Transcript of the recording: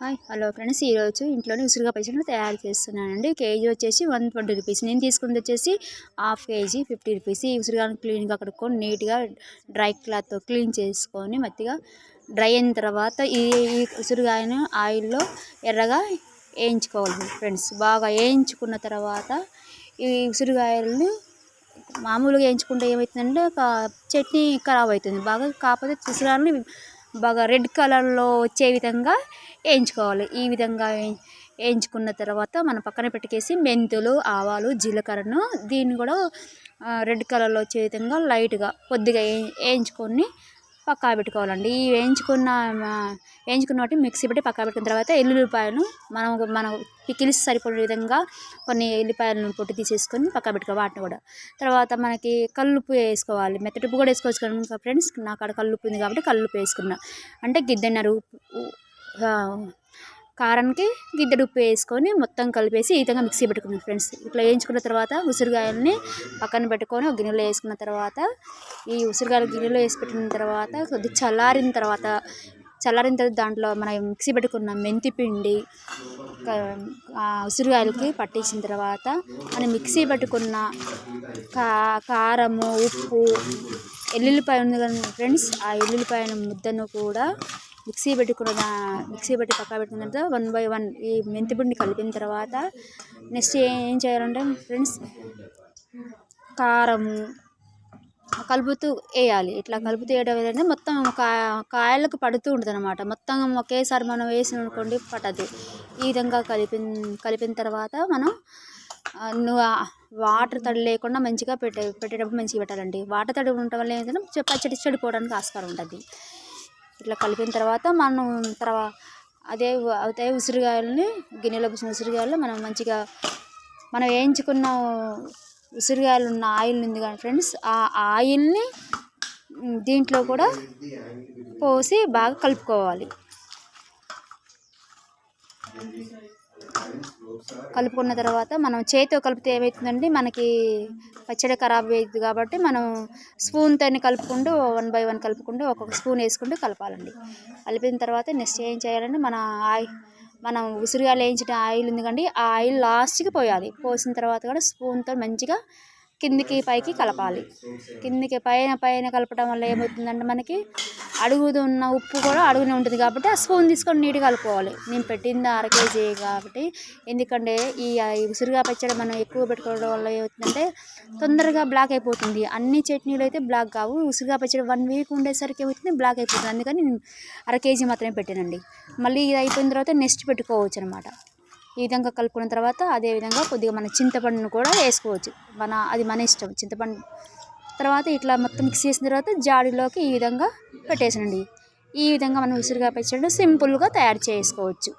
Hi hello friends. ఈరోజు ఇంట్లోనే ఉసిరిగా పచ్చడి తయారు చేస్తున్నానండి. కేజీ వచ్చేసి వన్ ట్వంటీ రూపీస్. నేను తీసుకుంది వచ్చేసి హాఫ్ కేజీ ఫిఫ్టీ రూపీస్. ఈ ఉసిరిగాను క్లీన్గా కడుక్కొని నీట్గా డ్రై క్లాత్తో క్లీన్ చేసుకొని మత్తిగా డ్రై అయిన తర్వాత ఈ ఈ ఉసిరికాయను ఆయిల్లో ఎర్రగా వేయించుకోవాలి ఫ్రెండ్స్. బాగా వేయించుకున్న తర్వాత ఈ ఉసిరికాయలను మామూలుగా వేయించుకుంటే ఏమవుతుందంటే ఒక చట్నీ ఖరాబ్ అవుతుంది. బాగా కాకపోతే ఉసిరికాయలని బాగా రెడ్ కలర్లో వచ్చే విధంగా వేయించుకోవాలి. ఈ విధంగా వేయించుకున్న తర్వాత మనం పక్కన పెట్టుకేసి మెంతులు ఆవాలు జీలకర్రను దీన్ని కూడా రెడ్ కలర్లో వచ్చే విధంగా లైట్గా కొద్దిగా వేయించుకొని పక్కా పెట్టుకోవాలండి. ఈ వేయించుకున్న వేయించుకున్న వాటిని మిక్సీ పెట్టి పక్కా పెట్టుకున్న తర్వాత ఎల్లుల్లిపాయలు మనం మనం పికిల్స్ సరిపడే విధంగా కొన్ని ఎల్లిపాయలను పొట్టు తీసేసుకొని పక్కా పెట్టుకోవాలి వాటిని కూడా. తర్వాత మనకి కల్లుప్పు వేసుకోవాలి. మెత్తటిప్పు కూడా వేసుకోవచ్చు కానీ ఫ్రెండ్స్? నాకు అక్కడ కల్లుప్పు ఉంది కాబట్టి కల్లుప్పు వేసుకున్నా. అంటే గిద్దెన్నర కారానికి గిద్దెడు ఉప్పు వేసుకొని మొత్తం కలిపేసి ఈ విధంగా మిక్సీ పెట్టుకున్నాం ఫ్రెండ్స్. ఇట్లా వేయించుకున్న తర్వాత ఉసిరికాయలని పక్కన పెట్టుకొని ఒక గిన్నెలో వేసుకున్న తర్వాత ఈ ఉసిరికాయలు గిన్నెలో వేసి పెట్టిన తర్వాత కొద్దిగా చల్లారిన తర్వాత చల్లారిన తర్వాత దాంట్లో మనం మిక్సీ పెట్టుకున్న మెంతి పిండి ఉసిరికాయలకి పట్టించిన తర్వాత మనం మిక్సీ పెట్టుకున్న కా కారము ఉప్పు ఎల్లుల్లిపాయ ఉంది కదా ఫ్రెండ్స్ ఆ ఎల్లుల్లిపాయ ముద్దను కూడా మిక్సీ పెట్టుకున్న మిక్సీ పెట్టి పక్క పెట్టుకున్న తర్వాత వన్ బై వన్ ఈ మెంతిపిండి కలిపిన తర్వాత నెక్స్ట్ ఏం చేయాలంటే ఫ్రెండ్స్ కారము కలుపుతూ వేయాలి. ఇట్లా కలుపుతూ వేయడం ఏంటంటే మొత్తం కా కాయలకు పడుతూ ఉంటుంది అనమాట మొత్తం ఒకేసారి మనం వేసిన అనుకోండి పట్టదు. ఈ విధంగా కలిపిన కలిపిన తర్వాత మనం నువ్వు వాటర్ తడి లేకుండా మంచిగా పెట్టే పెట్టేటప్పుడు మంచిగా పెట్టాలండి. వాటర్ తడి ఉండటం వల్ల ఏంటంటే పచ్చడి చెడిపోవడానికి ఆస్కారం ఉంటుంది. ఇట్లా కలిపిన తర్వాత మనం తర్వాత అదే అదే ఉసిరికాయలని గిన్నెలో పోసిన ఉసిరికాయలు మనం మంచిగా మనం వేయించుకున్న ఉసిరికాయలు ఉన్న ఆయిల్ ఉంది కానీ ఫ్రెండ్స్ ఆ ఆయిల్ని దీంట్లో కూడా పోసి బాగా కలుపుకోవాలి. కలుపుకున్న తర్వాత మనం చేతితో కలిపితే ఏమవుతుందండి మనకి పచ్చడి ఖరాబ్ అవుతుంది కాబట్టి మనం స్పూన్తో కలుపుకుంటూ వన్ బై వన్ కలుపుకుంటూ ఒక్కొక్క స్పూన్ వేసుకుంటూ కలపాలండి. కలిపిన తర్వాత నెక్స్ట్ ఏం చేయాలంటే మన ఆయిల్ మనం ఉసిరిగా వేయించిన ఆయిల్ ఉంది కండి ఆ ఆయిల్ లాస్ట్కి పోయాలి. పోసిన తర్వాత కూడా స్పూన్తో మంచిగా కిందికి పైకి కలపాలి. కిందికి పైన పైన కలపడం వల్ల ఏమవుతుందంటే మనకి అడుగుతున్న ఉప్పు కూడా అడుగునే ఉంటుంది కాబట్టి ఆ స్పూన్ తీసుకొని నీట్గా కలుపుకోవాలి. నేను పెట్టింది అర కేజీ కాబట్టి ఎందుకంటే ఈ ఉసిరిగా పచ్చడి మనం ఎక్కువ పెట్టుకోవడం వల్ల ఏమవుతుందంటే తొందరగా బ్లాక్ అయిపోతుంది. అన్ని చట్నీలు అయితే బ్లాక్ కావు. ఉసిరిగా పచ్చడి వన్ వీక్ ఉండేసరికి ఏమవుతుంది? బ్లాక్ అయిపోతుంది. అందుకని అర కేజీ మాత్రమే పెట్టానండి. మళ్ళీ ఇది అయిపోయిన తర్వాత నెక్స్ట్ పెట్టుకోవచ్చు అనమాట ఈ విధంగా కలుపుకున్న తర్వాత అదేవిధంగా కొద్దిగా మన చింతపండును కూడా వేసుకోవచ్చు. మన అది మన ఇష్టం. చింతపండు తర్వాత ఇట్లా మొత్తం మిక్స్ చేసిన తర్వాత జాడీలోకి ఈ విధంగా పెట్టేసండి ఈ విధంగా మనం ఉసిరిగా పచ్చడి సింపుల్గా తయారు చేసుకోవచ్చు.